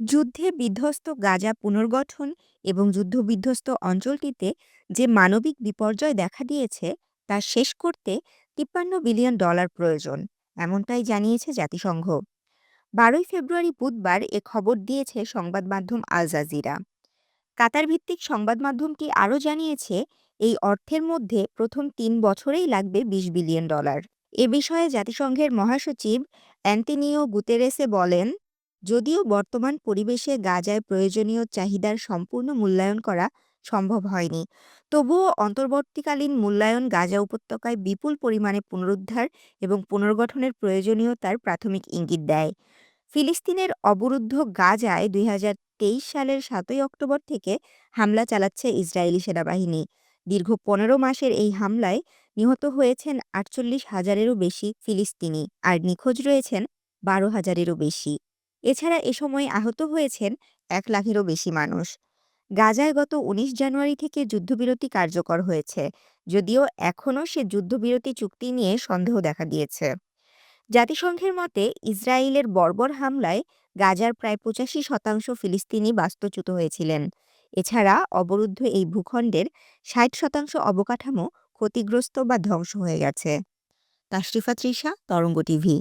যুদ্ধে বিধ্বস্ত গাজা পুনর্গঠন এবং যুদ্ধবিধ্বস্ত অঞ্চলটিতে যে মানবিক বিপর্যয় দেখা দিয়েছে, তা শেষ করতে তিপ্পান্ন বিলিয়ন ডলার প্রয়োজন, এমনটাই জানিয়েছে জাতিসংঘ। বারোই ফেব্রুয়ারি বুধবার এ খবর দিয়েছে সংবাদ মাধ্যম আল জাজিরা। কাতার ভিত্তিক সংবাদ মাধ্যমটি আরও জানিয়েছে, এই অর্থের মধ্যে প্রথম তিন বছরেই লাগবে ২০ বিলিয়ন ডলার। এ বিষয়ে জাতিসংঘের মহাসচিব অ্যান্টনিও গুতেরেসে বলেন যদিও বর্তমান পরিবেশে গাজায় প্রয়োজনীয় চাহিদার সম্পূর্ণ মূল্যায়ন করা সম্ভব হয়নি, তবুও অন্তর্বর্তীকালীন মূল্যায়ন গাজা উপত্যকায় বিপুল পরিমাণে পুনরুদ্ধার এবং পুনর্গঠনের প্রয়োজনীয়তার প্রাথমিক ইঙ্গিত দেয়। ফিলিস্তিনের অবরুদ্ধ গাজায় দুই হাজার তেইশ সালের সাতই অক্টোবর থেকে হামলা চালাচ্ছে ইসরায়েলি সেনাবাহিনী। দীর্ঘ পনেরো মাসের এই হামলায় নিহত হয়েছেন আটচল্লিশ হাজারেরও বেশি ফিলিস্তিনি, আর নিখোঁজ রয়েছেন বারো হাজারেরও বেশি। এছাড়া এ সময় আহত হয়েছেন এক লাখেরও বেশি মানুষ। গাজায় গত ১৯ জানুয়ারি থেকে যুদ্ধবিরতি কার্যকর হয়েছে, যদিও এখনও সে যুদ্ধবিরতি চুক্তি নিয়ে সন্দেহ দেখা দিয়েছে। জাতিসংঘের মতে, ইসরায়েলের বর্বর হামলায় গাজার প্রায় পঁচাশি শতাংশ ফিলিস্তিনি বাস্তুচ্যুত হয়েছিলেন। এছাড়া অবরুদ্ধ এই ভূখণ্ডের ষাট শতাংশ অবকাঠামো ক্ষতিগ্রস্ত বা ধ্বংস হয়ে গেছে। তাশরিফা তৃষা, তরঙ্গ টিভি।